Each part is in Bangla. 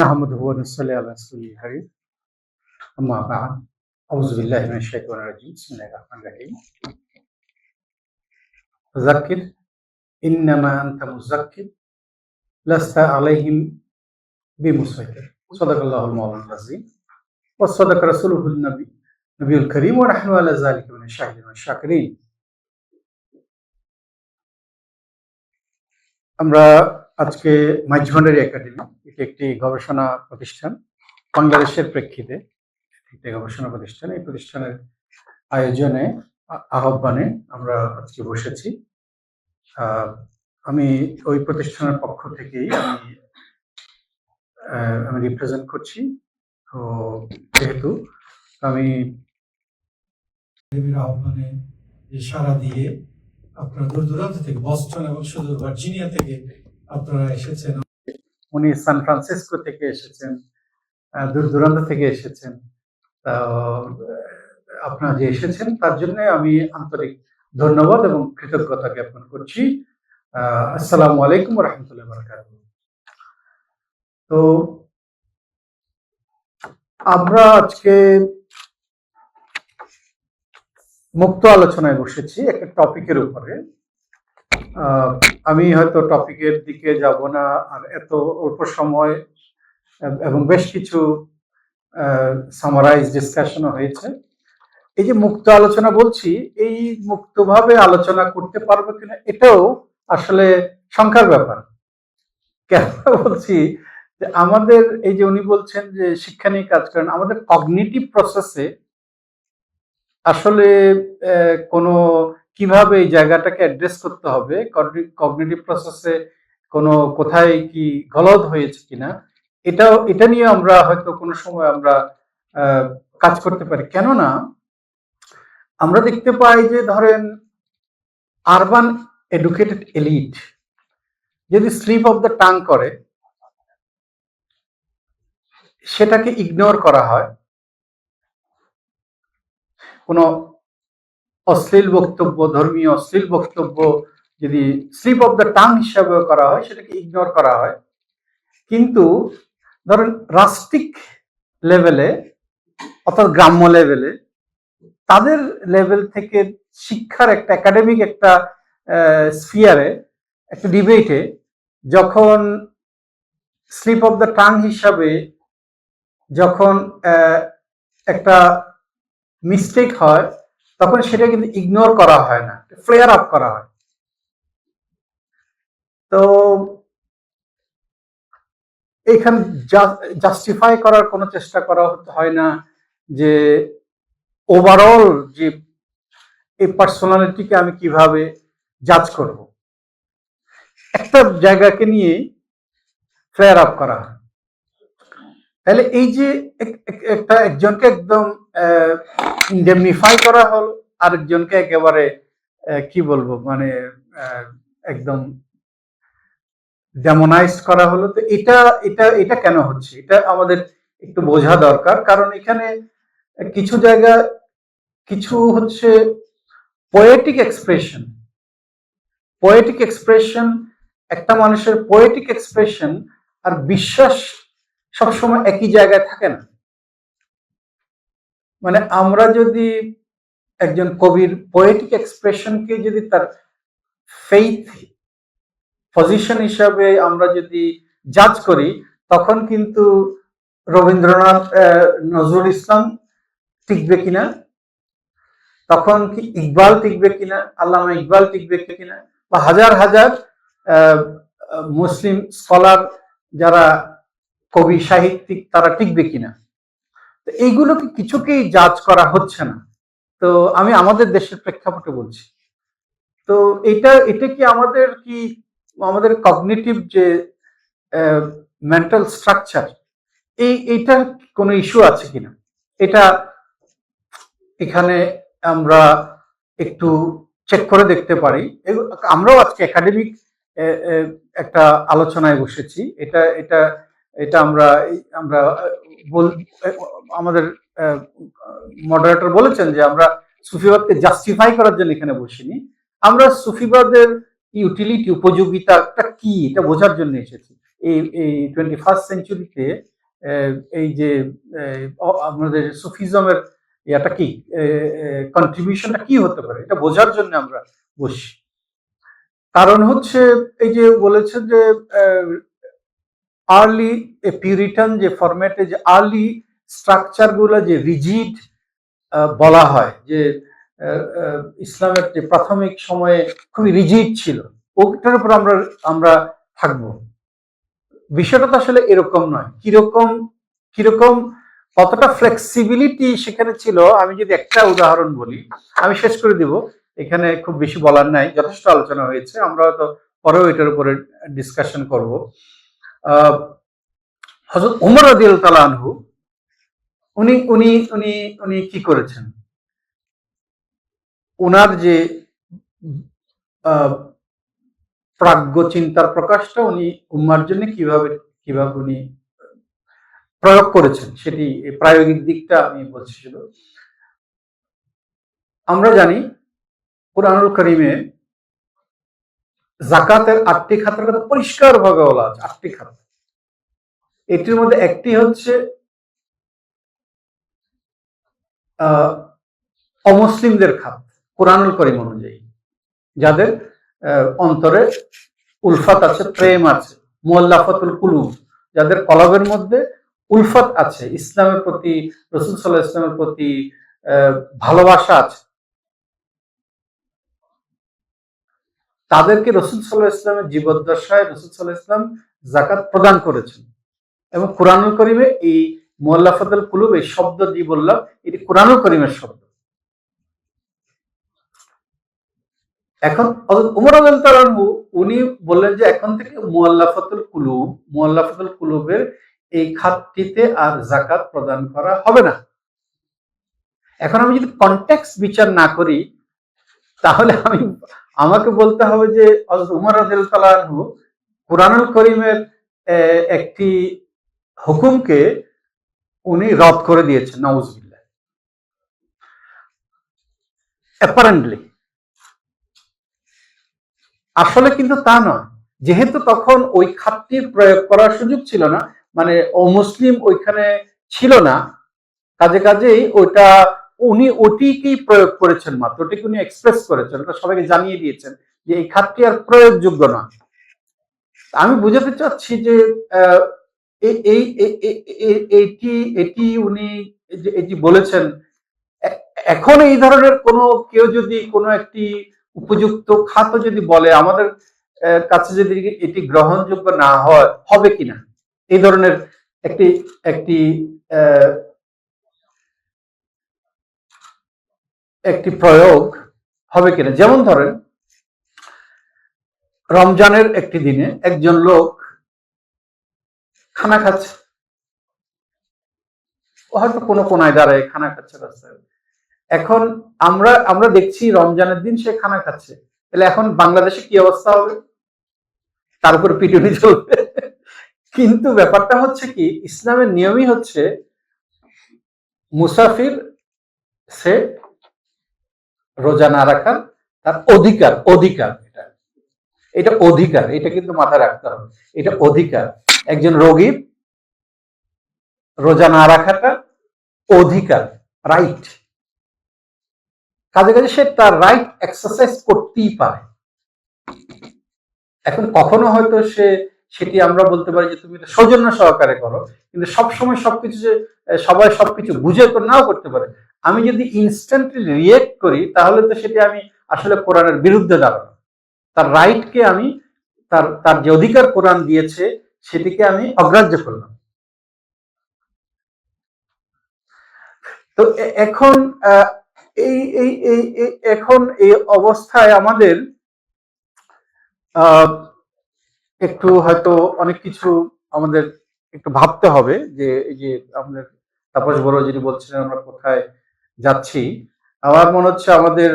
نحمده ونصلي على رسوله الكريم أما بعد أعوذ بالله من الشيطان الرجيم بسم الله الرحمن الرحيم فذكر إنما أنت مذكر لست عليهم بمسيطر صدق الله المولى العظيم وصدق رسوله النبي نبي الكريم ونحن على ذلك من الشاهدين والشاكرين আমরা আজকে মাইজভান্ডারি একাডেমি, এটি একটি গবেষণা প্রতিষ্ঠান বাংলাদেশের প্রেক্ষিতে। একটি গবেষণা প্রতিষ্ঠান। এই প্রতিষ্ঠানের আয়োজনে আহ্বানে আমরা আজকে বসেছি। আমি ওই প্রতিষ্ঠানের পক্ষ থেকেই আমি আমি রিপ্রেজেন্ট করছি। তো যেহেতু আমি আহ্বানে সারা দিয়ে আপনারা দূর দূরান্ত থেকে বস্টন এবং সুদূর ভার্জিনিয়া থেকে আপনারা এসেছেন। উনি সান ফ্রান্সিসকো থেকে এসেছেন দূর দূরান্ত থেকে এসেছেন। আপনারা যে এসেছেন, তার জন্য আমি আন্তরিক ধন্যবাদ এবং কৃতজ্ঞতা জ্ঞাপন করছি। আসসালামু আলাইকুম রহমতুল্লাহ তো, আমরা আজকে মুক্ত আলোচনায় বসেছি একটা টপিকের উপরে। আমি হয়তো টপিকের দিকে যাব না, আর এত অল্প সময়, এবং বেশ কিছু সামারাইজ ডিসকাশনও হয়েছে। এই যে মুক্ত আলোচনা বলছি, এই মুক্তভাবে আলোচনা করতে পারব কিনা এটাও আসলে সংখ্যার ব্যাপার। কেন বলছি? যে আমাদের, এই যে উনি বলছেন যে শিক্ষা নিয়ে কাজ করেন, আমাদের কগনিটিভ প্রসেসে আসলে কোনো কীভাবে এই জায়গাটাকে অ্যাড্রেস করতে হবে? কগনিটিভ প্রসেসে কোনো কোথায় কি গলদ হয়েছে কিনা? এটাও, এটা নিয়ে আমরা হয়তো কোনো সময় আমরা কাজ করতে পারি। কেননা আমরা দেখতে পাই যে ধরেন আরবান এডুকেটেড এলিট যদি স্লিপ অফ দ্য টাং করে, সেটাকে ইগনোর করা হয়, কোনো অশ্লীল বক্তব্য। ধর্মীয় অশ্লীল বক্তব্য যদি স্লিপ অফ দ্য টাং হিসাবে করা হয় সেটাকে ইগনোর করা হয়। কিন্তু ধরেন রাষ্ট্রিক লেভেলে অর্থাৎ গ্রাম্য লেভেলে তাদের লেভেল থেকে শিক্ষার একটা একাডেমিক একটা স্ফিয়ারে একটা ডিবেটে যখন স্লিপ অফ দ্য টাং হিসাবে যখন একটা মিস্টেক হয় তখন সেটা কিন্তু ইগনোর করা হয় না ফ্লেয়ার আপ করা হয়। তো এখানে জাস্টিফাই করার কোনো চেষ্টা করা হয় না যে ওভারঅল যে এই পার্সোনালিটিকে আমি কীভাবে জাজ করব। একটা জায়গাকে নিয়ে ফ্লেয়ার আপ করা হয়। তাহলে এই যে এক- এক- একটা একজনকে একদম ইন্ডেমনিফাই করা হলো, আরেকজনকে একেবারে কি বলব মানে একদম ডেমোনাইজ করা হলো। তো এটা এটা এটা কেন হচ্ছে? এটা আমাদের একটু বোঝা দরকার, কারণ এখানে কিছু জায়গা, কিছু হচ্ছে পোয়েটিক এক্সপ্রেশন পোয়েটিক এক্সপ্রেশন একটা মানুষের পোয়েটিক এক্সপ্রেশন আর বিশ্বাস সবসময় একই জায়গায় থাকে না। মানে আমরা যদি একজন কবির পোয়েটিক এক্সপ্রেশনকে যদি তার ফেইথ পজিশন হিসাবে আমরা যদি জাজ করি, তখন কিন্তু রবীন্দ্রনাথ নজরুল ইসলাম টিকবে কিনা? তখন কি ইকবাল টিকবে কিনা? আল্লামা ইকবাল টিকবে কিনা? বা হাজার হাজার মুসলিম স্কলার যারা কবি, সাহিত্যিক, তারা টিকবে কিনা? তো এইগুলোকে কিছুকেই জাজ করা হচ্ছে না। তো আমি আমাদের দেশের প্রেক্ষাপটে বলছি। তো এটা এটা কি আমাদের কি, আমাদের কগনিটিভ যে মেন্টাল স্ট্রাকচার এই, এইটা কোনো ইস্যু আছে কিনা? এটা এখানে আমরা একটু চেক করে দেখতে পারি। আমরাও আজকে একাডেমিক একটা আলোচনায় বসেছি। এটা এটা এটা আমরা আমরা আমাদের মডারেটর বলেছেন যে আমরা সুফিবাদকে জাস্টিফাই করার জন্য এখানে বসিনি। আমরা সুফিবাদের ইউটিলিটি উপযোগিতাটা কি এটা বোঝার জন্য এসেছি। এই এই টোয়েন্টি ফার্স্ট সেঞ্চুরিতে এই যে আমাদের সুফিজমের এটা কি কন্ট্রিবিউশনটা কি হতে পারে এটা বোঝার জন্য আমরা বসি। কারণ হচ্ছে এই যে বলেছেন যে আর্লি এ পিউরিটান যে ফরম্যাটে যে আর্লি স্ট্রাকচারগুলো যে রিজিড বলা হয়, যে ইসলামের যে প্রাথমিক সময়ে খুবই রিজিড ছিল, ওটার উপর আমরা আমরা থাকব। বিষয়টা তো আসলে এরকম নয়। কীরকম কীরকম, কতটা ফ্লেক্সিবিলিটি সেখানে ছিল, আমি যদি একটা উদাহরণ বলি, আমি শেষ করে দিব, এখানে খুব বেশি বলার নাই, যথেষ্ট আলোচনা হয়েছে, আমরা হয়তো পরেও এটার উপরে ডিসকাশন করব। হজরত উমর রদিয়াল তালা আনহু, উনি উনি উনি উনি কি করেছেন? ওনার যে প্রাজ্ঞ চিন্তার প্রকাশটা উনি উম্মার জন্য কীভাবে কীভাবে উনি প্রয়োগ করেছেন, সেটি প্রায়োগিক দিকটা আমি বলছি আমরা জানি, কোরআনুল করিমে জাকাতের আটটি খাতের কথা পরিষ্কার ভাবে বলা আছে, আটটি খাত। এটির মধ্যে একটি হচ্ছে অমুসলিমদের খাত, কোরআনুল করিম অনুযায়ী। যাদের অন্তরে উলফাত আছে, প্রেম আছে মোয়াল্লাফাতুল কুলুব। যাদের কলবের মধ্যে উলফাত আছে, ইসলামের প্রতি, রসুল সাল্লাহ ইসলামের প্রতি ভালোবাসা আছে তাদেরকে রসুল সাল্লাহ ইসলামের জীবদ্দশায় রসুল সাল্লাহ ইসলাম জাকাত প্রদান করেছেন। এবং কোরআনুল করিমে এই মোয়াল্লাফাতুল কুলুব, এই শব্দ দিয়ে বললাম এটি কোরআনুল করিমের শব্দ। এখন উমর রাদিয়াল্লাহু উনি বললেন যে এখন থেকে মুআল্লাফাতুল কুলুব, মুআল্লাফাতুল কুলুবের এই খাতটিতে আর জাকাত প্রদান করা হবে না। এখন আমি যদি কনটেক্সট বিচার না করি, তাহলে আমি আমাকে বলতে হবে যে উমর রাদিয়াল্লাহু কোরআনুল করিমের একটি হুকুমকে উনি রদ করে দিয়েছেন, নাউজুবিল্লাহ। অ্যাপারেন্টলি আসলে কিন্তু তা নয়। যেহেতু তখন ওই খাতটির প্রয়োগ করার সুযোগ ছিল না মানে অমুসলিম ওইখানে ছিল না, কাজে কাজেই ওইটা উনি ওটিকেই প্রয়োগ করেছেন মাত্র, ওটিকে উনি এক্সপ্রেস করেছেন, ওটা সবাইকে জানিয়ে দিয়েছেন যে এই খাতটি আর প্রয়োগযোগ্য নয়। আমি বুঝাতে চাচ্ছি যে এই- এইটি এটি উনি এটি বলেছেন এখন এই ধরনের কোনো, কেউ যদি কোনো একটি উপযুক্ত খাত যদি বলে, আমাদের কাছে যদি এটি গ্রহণযোগ্য না হয়, হবে কিনা? এই ধরনের একটি একটি আহ, একটি প্রয়োগ হবে কিনা? যেমন ধরেন, রমজানের একটি দিনে একজন লোক খানা খাচ্ছে। হয়তো কোনো কোনায় দাঁড়ায় খানা খাচ্ছে রাস্তায়। এখন আমরা আমরা দেখছি রমজানের দিন সে খানা খাচ্ছে। তাহলে এখন বাংলাদেশে কি অবস্থা হবে? তার উপর পিটুনি চলবে। কিন্তু ব্যাপারটা হচ্ছে কি, ইসলামের নিয়মই হচ্ছে, মুসাফির সে রোজা না রাখার তার অধিকার অধিকার এটা। এটা অধিকার, এটা কিন্তু মাথায় রাখতে হবে। এটা অধিকার। একজন রোগীর রোজা না রাখাটা অধিকার রাইট কাজে কাজে সে তার রাইট এক্সারসাইজ করতেই পারে। এখন কখনো হয়তো সে সেটি আমরা বলতে পারি যে তুমি সৌজন্য সহকারে করো। কিন্তু সবসময় সবকিছু যে সবাই সবকিছু বুঝে নাও করতে পারে। আমি যদি ইনস্ট্যান্টলি রিয়েক্ট করি তাহলে তো সেটি আমি আসলে কোরআনের বিরুদ্ধে দাঁড়ানো তার রাইটকে আমি তার তার যে অধিকার কোরআন দিয়েছে সেটিকে আমি অগ্রাহ্য করলাম। তো এখন এই এই এই- এখন এই অবস্থায় আমাদের আহ, একটু হয়তো অনেক কিছু আমাদের একটু ভাবতে হবে যে, এই যে আমাদের তাপস বড় যিনি বলছিলেন আমরা কোথায় যাচ্ছি, আমার মনে হচ্ছে আমাদের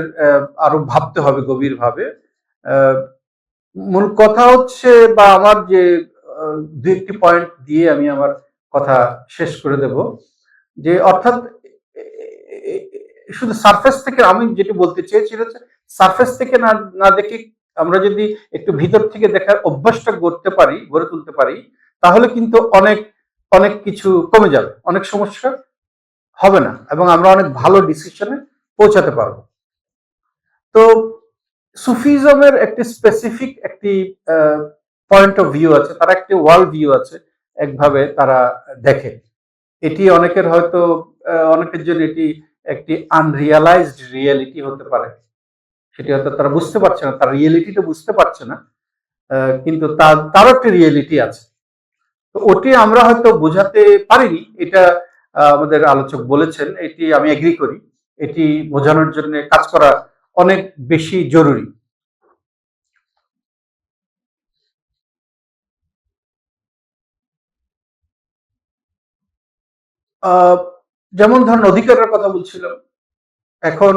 আরও ভাবতে হবে গভীর ভাবে মূল কথা হচ্ছে বা আমার যে দু একটি পয়েন্ট দিয়ে আমি আমার কথা শেষ করে দেব, যে অর্থাৎ শুধু সারফেস থেকে আমি যেটি বলতে চেয়েছি সারফেস থেকে না না দেখে আমরা যদি একটু ভিতর থেকে দেখার অভ্যাসটা করতে পারি, গড়ে তুলতে পারি, তাহলে কিন্তু অনেক অনেক কিছু কমে যাবে, অনেক সমস্যা হবে না এবং আমরা অনেক ভালো ডিসিশনে পৌঁছাতে পারব। তো সুফিজমের একটি স্পেসিফিক একটি পয়েন্ট অফ ভিউ আছে, তারা একটি ওয়ার্ল্ড ভিউ আছে, একভাবে তারা দেখে। এটি অনেকের হয়তো অনেকের জন্য এটি একটি আনরিয়ালাইজড রিয়েলিটি হতে পারে। সেটি হয়তো তারা বুঝতে পারছে না, তার রিয়েলিটিটা বুঝতে পারছে না কিন্তু তার তারও একটি রিয়েলিটি আছে। তো ওটি আমরা হয়তো বোঝাতে পারিনি, এটা আমাদের আলোচক বলেছেন, এটি আমি এগ্রি করি, এটি বোঝানোর জন্য কাজ করা অনেক বেশি জরুরি। যেমন ধরেন অধিকারের কথা বলছিলাম, এখন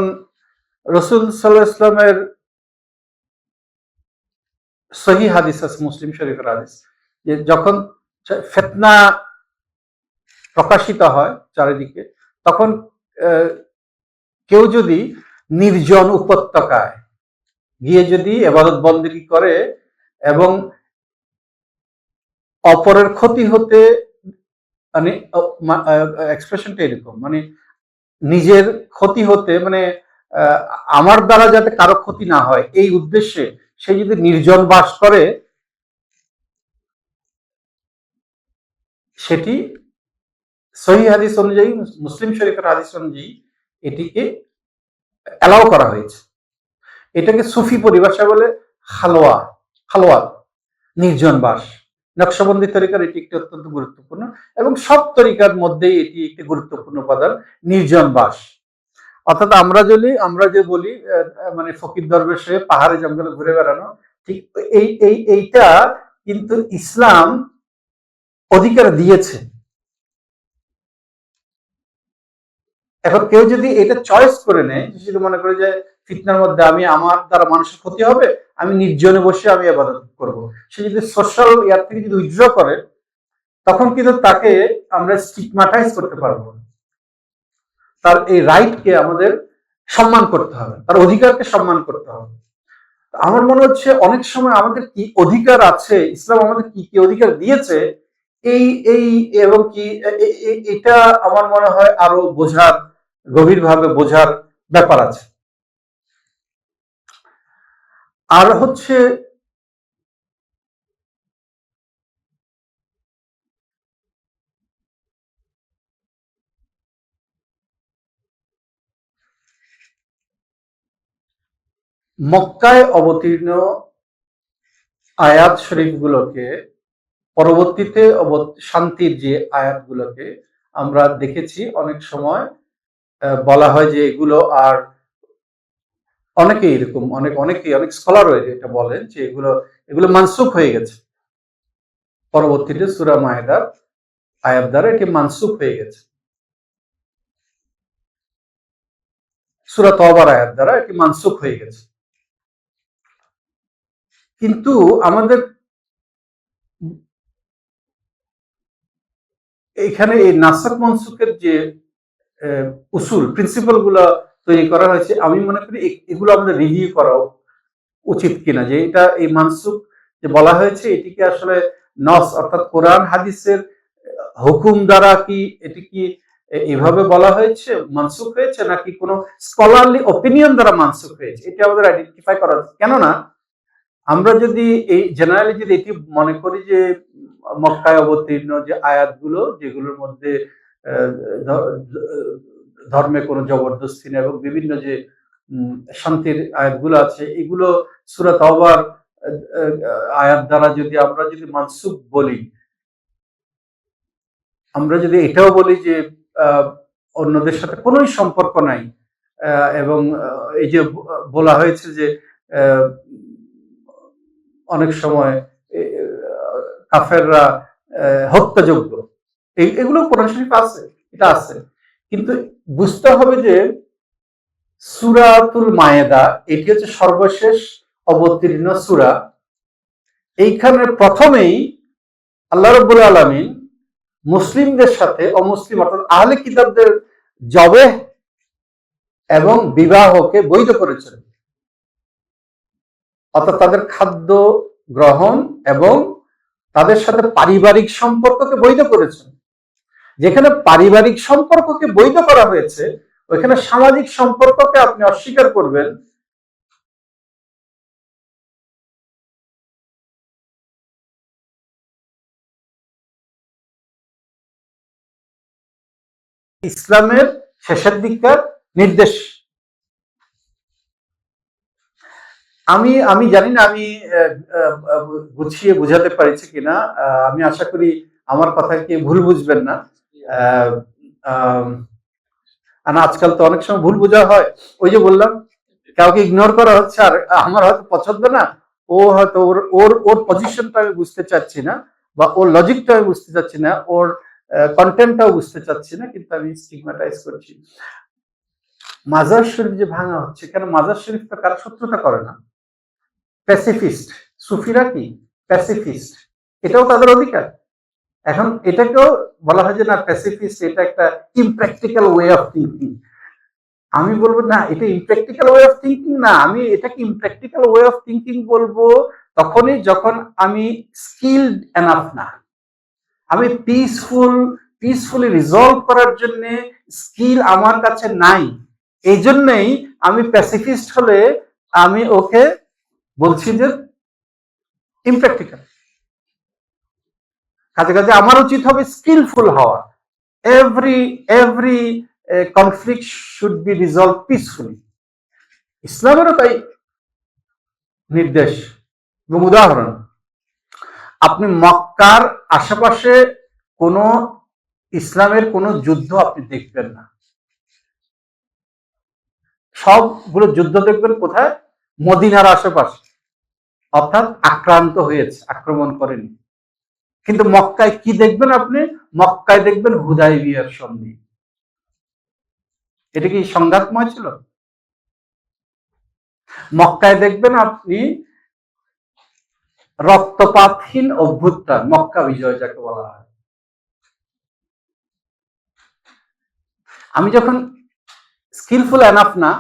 রসুল সাল্লাহ ইসলামের সহি হাদিস আছে, মুসলিম শরীফের হাদিস, যে যখন ফেতনা প্রকাশিত হয় চারিদিকে, তখন কেউ যদি নির্জন উপত্যকায় গিয়ে যদি এবাদত বন্দী করে এবং অপরের ক্ষতি হতে মানে এক্সপ্রেশনটা এরকম মানে নিজের ক্ষতি হতে মানে আমার দ্বারা যাতে কারও ক্ষতি না হয়, এই উদ্দেশ্যে সে যদি নির্জন বাস করে, সেটি সহি হাদিস অনুযায়ী, মুসলিম শরীফের হাদিস অনুযায়ী এটিকে অ্যালাউ করা হয়েছে। এটাকে সুফি পরিভাষা বলে হালওয়া হালওয়া নির্জন বাস। নকশবন্দি তরিকার এটি একটি অত্যন্ত গুরুত্বপূর্ণ এবং সব তরিকার মধ্যেই এটি একটি গুরুত্বপূর্ণ উপাদান, নির্জন বাস। অর্থাৎ আমরা যদি, আমরা যে বলি মানে ফকির দরবেশ হয়ে পাহাড়ে জঙ্গলে ঘুরে বেড়ানো, ঠিক এই এই, এইটা কিন্তু ইসলাম অধিকার দিয়েছে এখন কেউ যদি এটা চয়েস করে নেয় যদি মনে করে যে ফিতনার মধ্যে আমি আমার দ্বারা মানুষের ক্ষতি হবে, আমি নির্জনে বসে আমি আবাদত করব সে যদি সোশ্যাল ইয়ার থেকে যদি উইথড্র করে, তখন কিন্তু তাকে আমরা স্টিগমাটাইজ করতে পারব। তার এই রাইটকে আমাদের সম্মান করতে হবে, তার অধিকারকে সম্মান করতে হবে। আমার মনে হচ্ছে অনেক সময় আমাদের কি অধিকার আছে, ইসলাম আমাদের কি কি অধিকার দিয়েছে, এই এই, এবং কি এটা আমার মনে হয় আরও বোঝার, গভীরভাবে বোঝার ব্যাপার আছে। আর হচ্ছে মক্কায় অবতীর্ণ আয়াত শরীফগুলোকে, পরবর্তীতে শান্তির যে আয়াতগুলোকে আমরা দেখেছি, অনেক সময় বলা হয় যে এগুলো আর অনেকে এরকম, অনেক, অনেকেই, অনেক স্কলার রয়েছে এটা বলেন যে এগুলো এগুলো মানসুখ হয়ে গেছে। পরবর্তীতে সুরা মায়েদার আয়াত দ্বারা এটি মানসুখ হয়ে গেছে। সুরা তবার আয়াত দ্বারা এটি মানসুখ হয়ে গেছে। কিন্তু আমাদের এখানে এই নাসাক মনসুখের যে উসুল প্রিন্সিপালগুলো তৈরি করা হয়েছে, আমি মনে করি এগুলো আমাদের রিভিউ করা উচিত কিনা, যে এটা এই মানসুখ যে বলা হয়েছে, এটিকে আসলে নস, অর্থাৎ কোরআন হাদিসের হুকুম দ্বারা কি এটি কি এভাবে বলা হয়েছে, মানসুখ হয়েছে, নাকি কোনো স্কলারলি অপিনিয়ন দ্বারা মানসুখ হয়েছে? এটা আমাদের আইডেন্টিফাই করা কেননা আমরা যদি এই জেনারেলি যদি এটি মনে করি যে মক্কায় অবতীর্ণ যে আয়াতগুলো যেগুলোর মধ্যে ধর্মে কোনো জবরদস্তি নেই এবং বিভিন্ন যে শান্তির আয়াতগুলো আছে এগুলো সুরা তওবার আহ, আহ, আয়াত দ্বারা যদি আমরা যদি মানসুক বলি আমরা যদি এটাও বলি যে অন্যদের সাথে কোনোই সম্পর্ক নাই এবং এই যে বলা হয়েছে যে অনেক সময় কাফেররা হত্যাযোগ্য। এই- এগুলো কোরআন আছে, এটা আছে। কিন্তু বুঝতে হবে যে সুরাতুল মায়েদা, এটি হচ্ছে সর্বশেষ অবতীর্ণ সুরা। এইখানে প্রথমেই আল্লাহ রব্বুল আলমিন মুসলিমদের সাথে, অমুসলিম অর্থাৎ আহলে কিতাবদের জবে এবং বিবাহকে বৈধ করেছেন। অর্থাৎ তাদের খাদ্য গ্রহণ এবং তাদের সাথে পারিবারিক সম্পর্ককে বৈধ করেছেন যেখানে পারিবারিক সম্পর্ককে বৈধ করা হয়েছে, ওইখানে সামাজিক সম্পর্ককে আপনি অস্বীকার করবেন। ইসলামের শেষের দিককার নির্দেশ আমি আমি জানি না আমি গুছিয়ে বোঝাতে পারছি কিনা। আমি আশা করি আমার কথা কি ভুল বুঝবেন না। আর আজকাল তো অনেক সময় ভুল বোঝা হয়। ওই যে বললাম, কাউকে ইগনোর করা হচ্ছে, আর আমার হয়তো পছন্দ না। ও হয়তো ওর ওর ওর পজিশনটা আমি বুঝতে চাচ্ছি না, বা ওর লজিকটা আমি বুঝতে চাচ্ছি না, ওর কন্টেন্টটাও বুঝতে চাচ্ছি না, কিন্তু আমি স্টিগমাটাইজ করছি। মাজার শরীফ যে ভাঙা হচ্ছে, কেন মাজার শরীফ তো কারও শত্রুতা করে না? প্যাসিফিস্ট সুফিরা কি? প্যাসিফিস্ট এটাও তাদের অধিকার। এখন এটাকেও বলা হয় যে, না প্যাসিফিস্ট এটা একটা ইমপ্র্যাকটিক্যাল ওয়ে অফ থিঙ্কিং আমি বলব, না, এটা ইমপ্র্যাকটিক্যাল ওয়ে অফ থিঙ্কিং না। আমি এটাকে ইমপ্র্যাকটিক্যাল ওয়ে অফ থিঙ্কিং বলব তখনই যখন আমি স্কিলড এনাফ না। আমি পিসফুল পিসফুলি রিজলভ করার জন্য স্কিল আমার কাছে নাই। এই জন্যই আমি প্যাসিফিস্ট হলে আমি ওকে বলছি যে ইমপ্র্যাকটিক্যাল কাজে কাজে আমার উচিত হবে স্কিলফুল হওয়া। Every every conflict should be resolved peacefully ইসলামেরও তাই নির্দেশ এবং উদাহরণ। আপনি মক্কার আশেপাশে কোনো ইসলামের কোনো যুদ্ধ আপনি দেখবেন না। সবগুলো যুদ্ধ দেখবেন কোথায়? মদিনার আশেপাশে। অর্থাৎ আক্রান্ত হয়েছে, আক্রমণ করেনি। কিন্তু মক্কায় কি দেখবেন আপনি? মক্কায় দেখবেন হুদাই বিয়ার সন্ধি। এটা কি সংঘাতময় ছিল? মক্কায় দেখবেন আপনি রক্তপাতহীন অভ্যুত্থান, মক্কা বিজয় যাকে বলা হয়। আমি যখন স্কিলফুল এনাফ না,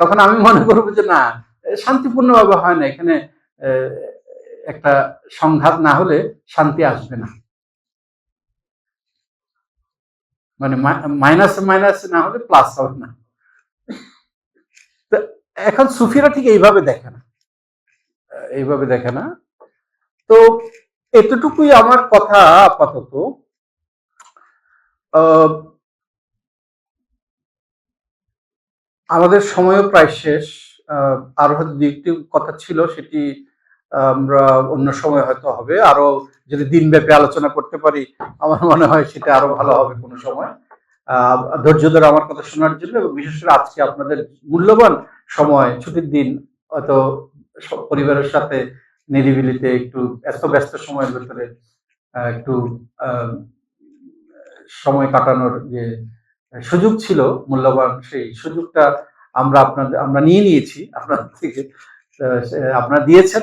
তখন আমি মনে করব যে না, শান্তিপূর্ণভাবে হয় না। এখানে একটা সংঘাত না হলে শান্তি আসবে না। মানে মাইনাস মাইনাস না হলে প্লাস হবে না। এখন সুফিরা ঠিক এইভাবে দেখে না। এইভাবে দেখে না। তো এতটুকুই আমার কথা আপাতত। আমাদের সময়ও প্রায় শেষ। আরও হয়তো দু একটি কথা ছিল, সেটি আমরা অন্য সময় হয়তো হবে। আরও যদি দিনব্যাপী আলোচনা করতে পারি, আমার মনে হয় সেটা আরও ভালো হবে কোনো সময়। ধৈর্য ধরে আমার কথা শোনার জন্য এবং বিশেষ করে আজকে আপনাদের মূল্যবান সময়, ছুটির দিন, হয়তো পরিবারের সাথে নিরিবিলিতে একটু এত ব্যস্ত সময়ের ভেতরে একটু সময় কাটানোর যে সুযোগ ছিল, মূল্যবান সেই সুযোগটা আমরা আপনাদের, আমরা নিয়ে নিয়েছি আপনাদের থেকে আপনারা দিয়েছেন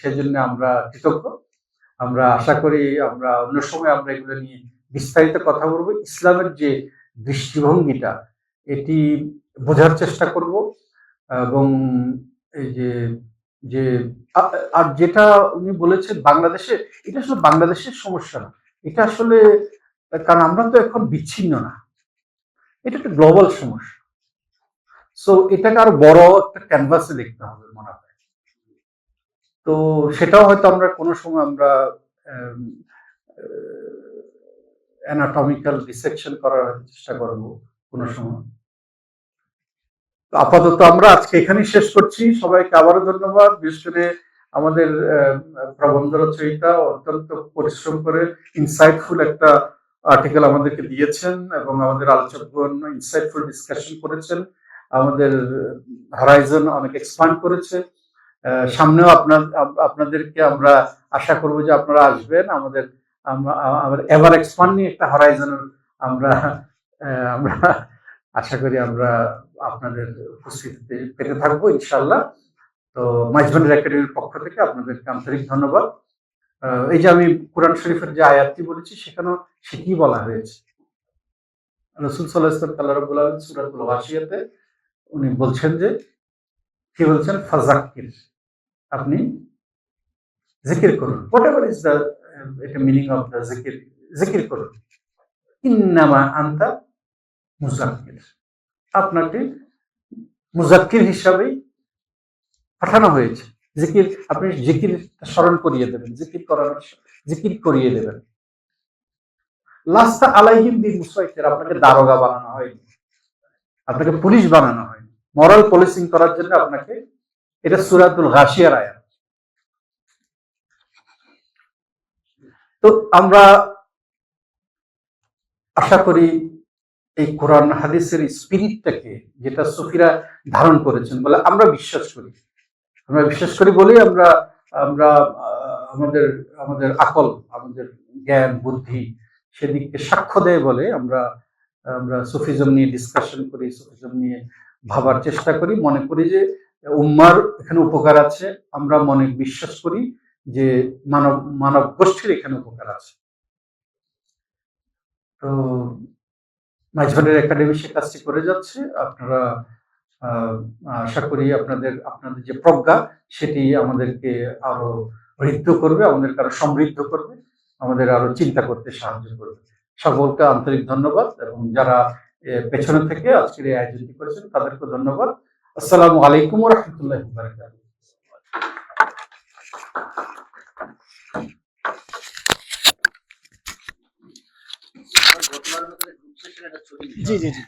সেজন্য আমরা কৃতজ্ঞ। আমরা আশা করি আমরা অন্য সময় আমরা এগুলো নিয়ে বিস্তারিত কথা বলব। ইসলামের যে দৃষ্টিভঙ্গিটা, এটি বোঝার চেষ্টা করব এবং এই যে যে আর যেটা উনি বলেছেন বাংলাদেশে, এটা আসলে বাংলাদেশের সমস্যা না, এটা আসলে, কারণ আমরা তো এখন বিচ্ছিন্ন না। এটা একটা গ্লোবাল সমস্যা। সো এটাকে আরও বড় একটা ক্যানভাসে দেখতে হবে মনে হয়। তো সেটাও হয়তো আমরা কোনো সময় আমরা অ্যানাটমিক্যাল ডিসেকশন করার চেষ্টা করব কোনো সময়। আপাতত আমরা আজকে এখানেই শেষ করছি। সবাইকে আবারও ধন্যবাদ। বিশেষ করে আমাদের প্রবন্ধ রচয়িতা অত্যন্ত পরিশ্রম করে ইনসাইটফুল একটা আর্টিকেল আমাদেরকে দিয়েছেন এবং আমাদের আলোচকগণ ইনসাইটফুল ডিসকাশন করেছেন। আমাদের হরাইজন অনেক এক্সপান্ড করেছে। সামনেও আপনার আপনাদেরকে আমরা আশা করব যে আপনারা আসবেন। আমাদের এভার এক্সপান্ডিং একটা হরাইজনের আমরা আমরা আশা করি আমরা আপনাদের উপস্থিতিতে পেতে থাকব ইনশাল্লাহ তো মাইজবানের একাডেমির পক্ষ থেকে আপনাদেরকে আন্তরিক ধন্যবাদ। এই যে আমি কোরআন শরীফের যে আয়াতটি বলেছি, সেখানেও সেটি বলা হয়েছে। রসুল সাল্লাহ ইসলাম আল্লাহ রবুল আলম সুরাতুল ওয়াসিয়াতে উনি বলছেন যে, কি বলছেন? ফাজাক্কির। আপনি জিকির করুন। হোয়াট এভার ইজ দ্য এটা মিনিং অফ দ্য জিকির জিকির করুন। ইন্নামা আন্তা মুজাক্কির। আপনাকে মুজাক্কির হিসাবেই পাঠানো হয়েছে। জিকির, আপনি জিকির স্মরণ করিয়ে দেবেন। জিকির করার জিকির করিয়ে দেবেন। লাস্তা আলাইহিম বি মুসাইতের আপনাকে দারোগা বানানো হয়নি। আপনাকে পুলিশ বানানো হয়নি। মরাল পলিসিং করার জন্য আপনাকে এটা সুরাতুল ঘাসিয়ার আয়াত। তো আমরা আশা করি এই কোরআন হাদিসের স্পিরিটটাকে যেটা সুফিরা ধারণ করেছেন বলে আমরা বিশ্বাস করি। আমরা বিশ্বাস করি বলেই আমরা আমরা আমাদের আমাদের আকল, আমাদের জ্ঞান, বুদ্ধি সেদিককে সাক্ষ্য দেয় বলে আমরা আমরা সুফিজম নিয়ে ডিসকাশন করি সুফিজম নিয়ে ভাবার চেষ্টা করি। মনে করি যে উম্মার এখানে উপকার আছে। আমরা মনে বিশ্বাস করি যে মানব মানব গোষ্ঠীর এখানে উপকার আছে। তো মাঝবানের একাডেমি সে কাজটি করে যাচ্ছে। আপনারা আহ, আশা করি আপনাদের আপনাদের যে প্রজ্ঞা সেটি আমাদেরকে আরও ঋদ্ধ করবে আমাদেরকে আরও সমৃদ্ধ করবে আমাদের আরও চিন্তা করতে সাহায্য করবে। সকলকে আন্তরিক ধন্যবাদ এবং যারা পেছনে থেকে আজকের এই আয়োজনটি করেছেন তাদেরকে ধন্যবাদ। আসসালামু আলাইকুম রহমতুল্লাহ জি জি জি।